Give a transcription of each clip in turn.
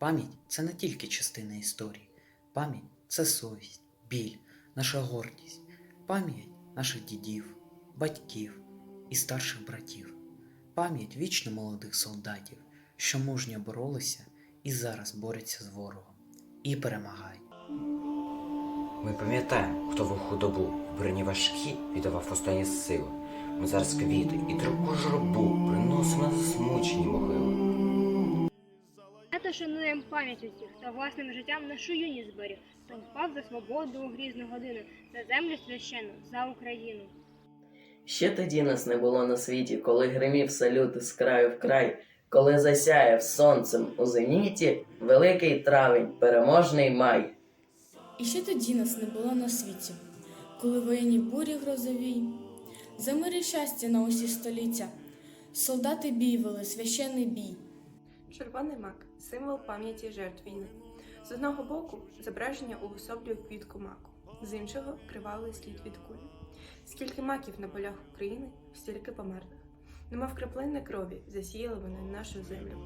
Пам'ять це не тільки частина історії. Пам'ять це совість, біль, наша гордість, пам'ять наших дідів, батьків і старших братів, пам'ять вічно молодих солдатів, що мужньо боролися і зараз борються з ворогом і перемагають. Ми пам'ятаємо, хто в худобу в броні важкі віддавав останні сили. Ми зараз квіти і травку журбу приносимо засмучені могили. Свято шануємо пам'ять усіх, хто власним життям нашу юність зберіг, хто впав за свободу у грізну годину, за землю священну, за Україну. Ще тоді нас не було на світі, коли гримів салют із краю в край, коли засяяв сонцем у зеніті великий травень, переможний май. І ще тоді нас не було на світі, коли воєнні бурі грозові, за мир і щастя на усі століття, солдати бій вели священний бій. Червоний мак символ пам'яті жертв війни. З одного боку зображення уособлює квітку маку, з іншого кривавий слід від кулі. Скільки маків на полях України, стільки померлих. Немов краплини крові засіяли вони нашу землю.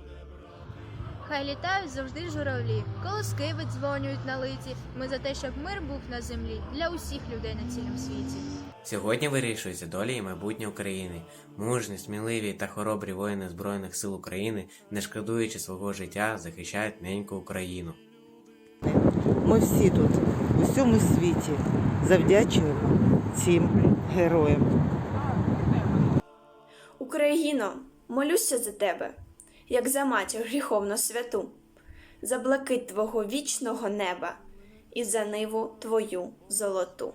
Хай літають завжди журавлі, колоски видзвонюють на лиці. Ми за те, щоб мир був на землі для усіх людей на цілому світі. Сьогодні вирішується доля і майбутнє України. Мужні, сміливі та хоробрі воїни Збройних сил України, не шкодуючи свого життя, захищають неньку Україну. Ми всі тут, у всьому світі, завдячуємо цим героям. Україно, молюся за тебе, як за матір гріховно святу, за блакит твого вічного неба і за ниву твою золоту.